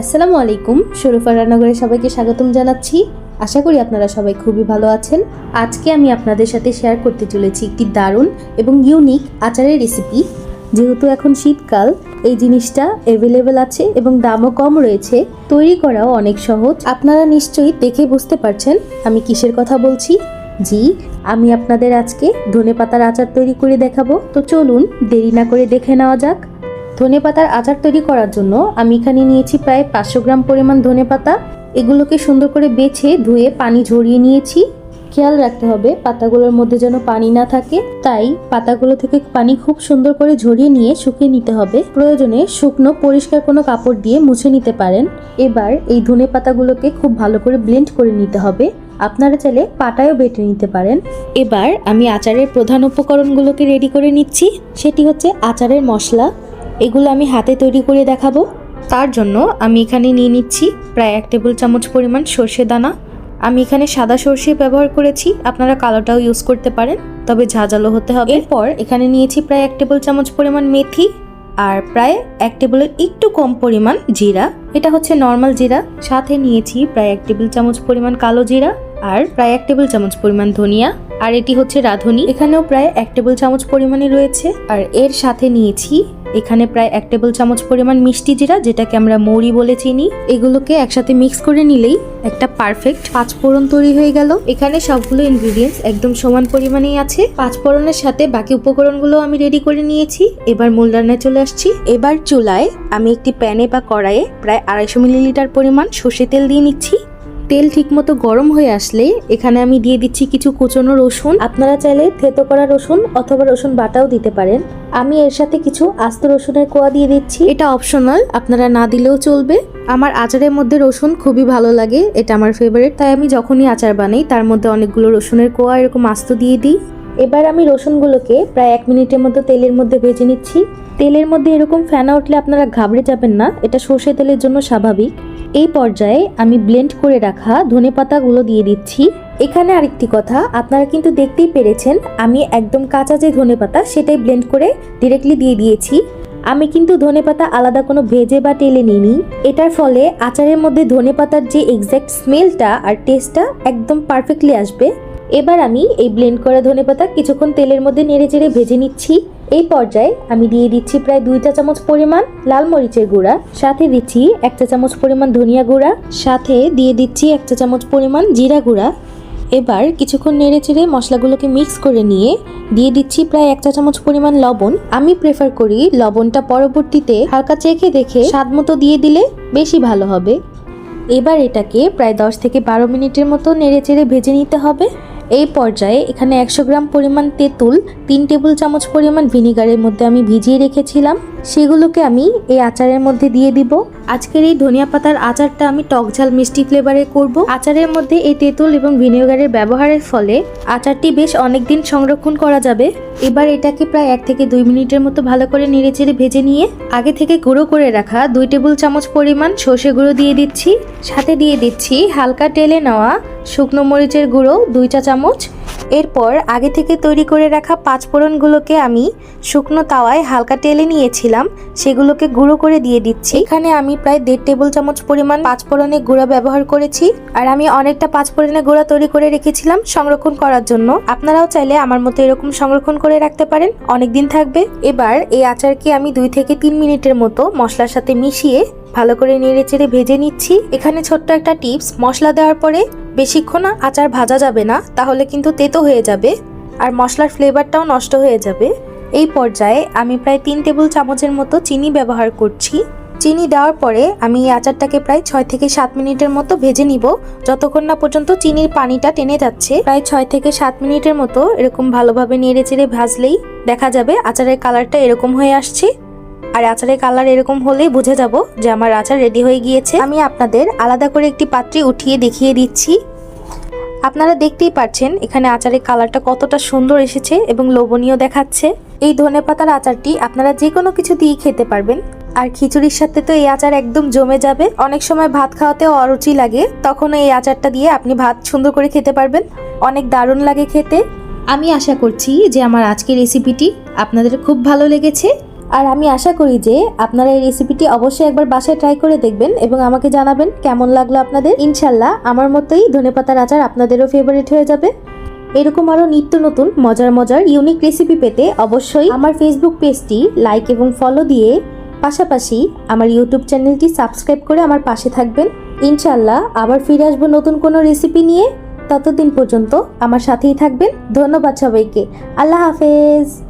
আসসালামু আলাইকুম। শরীফা রান্নাঘরে সবাইকে স্বাগতম জানাচ্ছি। আশা করি আপনারা সবাই খুবই ভালো আছেন। আজকে আমি আপনাদের সাথে শেয়ার করতে চলেছি একটি দারুণ এবং ইউনিক আচারের রেসিপি যেহেতু এখন শীতকাল, এই জিনিসটা অ্যাভেলেবেল আছে এবং দামও কম রয়েছে। তৈরি করাও অনেক সহজ। আপনারা নিশ্চয়ই দেখে বুঝতে পারছেন আমি কিসের কথা বলছি। জি, আমি আপনাদের আজকে ধনেপাতার আচার তৈরি করে দেখাবো। তো চলুন দেরি না করে দেখে নেওয়া যাক। ধনেপাতার আচার তৈরি করার জন্য আমি এখানে নিয়েছি প্রায় পাঁচশো গ্রাম পরিমাণ ধনেপাতা এগুলোকে সুন্দর করে বেছে, ধুয়ে পানি ঝরিয়ে নিয়েছি। খেয়াল রাখতে হবে, পাতাগুলোর মধ্যে যেন পানি না থাকে। তাই পাতাগুলো থেকে পানি খুব সুন্দর করে ঝরিয়ে নিয়ে শুকিয়ে নিতে হবে। প্রয়োজনে শুকনো, পরিষ্কার কোনো কাপড় দিয়ে মুছে নিতে পারেন। এবার এই ধনে পাতাগুলোকে খুব ভালো করে ব্লেন্ড করে নিতে হবে। আপনারা চাইলে পাটায়ও বেটে নিতে পারেন। এবার আমি আচারের প্রধান উপকরণগুলোকে রেডি করে নিচ্ছি। সেটি হচ্ছে আচারের মশলা। এগুলো আমি হাতে তৈরি করে দেখাবো। তার জন্য আমি এখানে নিয়ে নিচ্ছি প্রায় এক টেবিল চামচ পরিমাণ সর্ষে দানা। আমি এখানে সাদা সর্ষে ব্যবহার করেছি, আপনারা কালোটাও ইউজ করতে পারেন, তবে ঝাঁঝালো হতে হবে। এরপর এখানে নিয়েছি প্রায় এক টেবিল চামচ পরিমাণ মেথি আর প্রায় এক টেবিলের একটু কম পরিমাণ জিরা। এটা হচ্ছে নর্মাল জিরা। সাথে নিয়েছি প্রায় এক টেবিল চামচ পরিমাণ কালো জিরা আর প্রায় এক টেবিল চামচ পরিমাণ ধনিয়া। আর এটি হচ্ছে রাঁধুনি। এখানেও প্রায় এক টেবিল চামচ পরিমাণে রয়েছে। আর এর সাথে নিয়েছি এখানে প্রায় এক টেবিল চামচ পরিমাণ মিষ্টি জিরা, যেটাকে আমরা মৌরি বলে চিনি। এগুলোকে একসাথে মিক্স করে নিলেই একটা পারফেক্ট পাঁচফোড়ন তৈরি হয়ে গেল। এখানে সবগুলো ইনগ্রিডিয়েন্টস একদম সমান পরিমাণেই আছে। পাঁচফোড়নের সাথে বাকি উপকরণগুলো আমি রেডি করে নিয়েছি। এবার মূল রান্নায় চলে আসছি। এবার চুলায় আমি একটি প্যানে বা কড়াইয়ে প্রায় আড়াইশো মিলিলিটার পরিমাণ সর্ষে তেল দিয়ে নিচ্ছি। তেল ঠিকমতো গরম হয়ে আসলে এখানে আমি দিয়ে দিচ্ছি কিছু কুচনো রসুন। আপনারা চাইলে থেতো করা রসুন অথবা রসুন বাটাও দিতে পারেন। আমি এর সাথে কিছু আস্ত রসুনের কোয়া দিয়ে দিচ্ছি। এটা অপশনাল, আপনারা না দিলেও চলবে। আমার আচারের মধ্যে রসুন খুবই ভালো লাগে, এটা আমার ফেভারিট তাই আমি যখনই আচার বানাই, তার মধ্যে অনেকগুলো রসুনের কোয়া এরকম আস্ত দিয়ে দিই। এবার আমি রসুনগুলোকে প্রায় এক মিনিটের মতো তেলের মধ্যে ভেজে নিচ্ছি। তেলের মধ্যে এরকম ফেনা উঠলে আপনারা ঘাবড়ে যাবেন না, এটা সর্ষে তেলের জন্য স্বাভাবিক। এই পর্যায়ে আমি ব্লেন্ড করে রাখা ধনে পাতাগুলো দিয়ে দিচ্ছি। এখানে আরেকটি কথা, আপনারা কিন্তু দেখতেই পেরেছেন, আমি একদম কাঁচা যে ধনে পাতা, সেটাই ব্লেন্ড করে ডিরেক্টলি দিয়ে দিয়েছি। আমি কিন্তু ধনে পাতা আলাদা কোনো ভেজে বা টেলে নিইনি। এটার ফলে আচারের মধ্যে ধনে পাতার যে এক্স্যাক্ট স্মেলটা আর টেস্টটা একদম পারফেক্টলি আসবে। এবার আমি এই ব্লেন্ড করা ধনেপাতা কিছুক্ষণ তেলের মধ্যে নেড়ে চেড়ে ভেজে নিচ্ছি। এই পর্যায়ে আমি দিয়ে দিচ্ছি প্রায় দুই চা চামচ পরিমাণ লাল মরিচের গুঁড়া, সাথে দিচ্ছি এক চা চামচ পরিমাণ ধনিয়া গুঁড়া, সাথে দিয়ে দিচ্ছি এক চা চামচ পরিমাণ জিরা গুঁড়া। এবার কিছুক্ষণ নেড়ে চেড়ে মশলাগুলোকে মিক্স করে নিয়ে দিয়ে দিচ্ছি প্রায় এক চা চামচ পরিমাণ লবণ। আমি প্রেফার করি লবণটা পরবর্তীতে হালকা চেখে দেখে স্বাদ মতো দিয়ে দিলে বেশি ভালো হবে। এবার এটাকে প্রায় দশ থেকে বারো মিনিটের মতো নেড়ে চেড়ে ভেজে নিতে হবে। এই পর্যায়ে এখানে একশো গ্রাম পরিমাণ তেঁতুল, তিন টেবিল চামচ পরিমাণ ভিনিগারের মধ্যে আমি ভিজিয়ে রেখেছিলাম। সেগুলোকে আমি এই আচারের মধ্যে দিয়ে দিব। আজকের এই ধনিয়া পাতার আচারটা আমি টকঝাল মিষ্টি ফ্লেভারে করব। আচারের মধ্যে এই তেঁতুল এবং ভিনেগারের ব্যবহারের ফলে আচারটি বেশ অনেক দিন সংরক্ষণ করা যাবে। এবার এটাকে প্রায় এক থেকে দুই মিনিটের মতো ভালো করে নেড়েচেড়ে ভেজে নিয়ে আগে থেকে গুঁড়ো করে রাখা দুই টেবিল চামচ পরিমাণ সর্ষে গুঁড়ো দিয়ে দিচ্ছি। সাথে দিয়ে দিচ্ছি হালকা টেলে নেওয়া শুকনো মরিচের গুঁড়ো দুই চা চামচ। এরপর আগে থেকে তৈরি করে রাখা পাঁচ ফোড়নগুলোকে আমি শুকনো তাওয়ায় হালকা টেলে নিয়েছিলাম। সেগুলোকে গুঁড়ো করে দিয়ে দিচ্ছি। এখানে আমি প্রায় দেড় টেবিল চামচ পরিমাণ পাঁচ ফোড়নের গুঁড়া ব্যবহার করেছি আর আমি অনেকটা পাঁচ ফোড়নের গুঁড়া তৈরি করে রেখেছিলাম সংরক্ষণ করার জন্য। আপনারাও চাইলে আমার মতো এরকম সংরক্ষণ করে রাখতে পারেন। অনেক দিন থাকবে। এবার এই আচারকে আমি দুই থেকে তিন মিনিটের মতো মশলার সাথে মিশিয়ে ভালো করে নেড়ে চেড়ে ভেজে নিচ্ছি। এখানে ছোট্ট একটা টিপস, মশলা দেওয়ার পরে বেশিক্ষণ আচার ভাজা যাবে না, তাহলে কিন্তু তেতো হয়ে যাবে আর মশলার ফ্লেভারটাও নষ্ট হয়ে যাবে। এই পর্যায়ে আমি প্রায় তিন টেবিল চামচের মতো চিনি ব্যবহার করছি। চিনি দেওয়ার পরে আমি এই আচারটাকে প্রায় ছয় থেকে সাত মিনিটের মতো ভেজে নিব। যতক্ষণ না পর্যন্ত চিনির পানিটা টেনে যাচ্ছে, প্রায় ছয় থেকে সাত মিনিটের মতো এরকম ভালোভাবে নেড়ে চেড়ে ভাজলেই দেখা যাবে আচারের কালারটা এরকম হয়ে আসছে। আর আচারের কালার এরকম হলেই বুঝে যাব যে আমার আচার রেডি হয়ে গিয়েছে। আমি আপনাদের আলাদা করে একটি পাত্রে উঠিয়ে দেখিয়ে দিচ্ছি। আপনারা দেখতেই পাচ্ছেন এখানে আচারের কালারটা কতটা সুন্দর এসেছে এবং লোভনীয় দেখাচ্ছে। এই ধনেপাতার আচারটি আপনারা যে কোনো কিছু দিয়ে খেতে পারবেন। আর খিচুড়ির সাথে তো এই আচার একদম জমে যাবে। অনেক সময় ভাত খাওয়াতেও অরুচি লাগে, তখন এই আচারটা দিয়ে আপনি ভাত সুন্দর করে খেতে পারবেন। অনেক দারুণ লাগে খেতে। আমি আশা করছি যে আমার আজকের রেসিপিটি আপনাদের খুব ভালো লেগেছে। আর আমি আশা করি যে আপনারা এই রেসিপিটি অবশ্যই একবার বাসায় ট্রাই করে দেখবেন এবং আমাকে জানাবেন কেমন লাগল আপনাদের। ইনশাল্লাহ আমার মতোই ধনেপাতার আচার আপনাদেরও ফেভারিট হয়ে যাবে। এরকম আরও নিত্য নতুন, মজার মজার ইউনিক রেসিপি পেতে অবশ্যই আমার ফেসবুক পেজটি লাইক এবং ফলো দিয়ে পাশাপাশি আমার ইউটিউব চ্যানেলটি সাবস্ক্রাইব করে আমার পাশে থাকবেন। ইনশাল্লাহ আবার ফিরে আসব নতুন কোনো রেসিপি নিয়ে। ততদিন পর্যন্ত আমার সাথেই থাকবেন। ধন্যবাদ সবাইকে। আল্লাহ হাফেজ।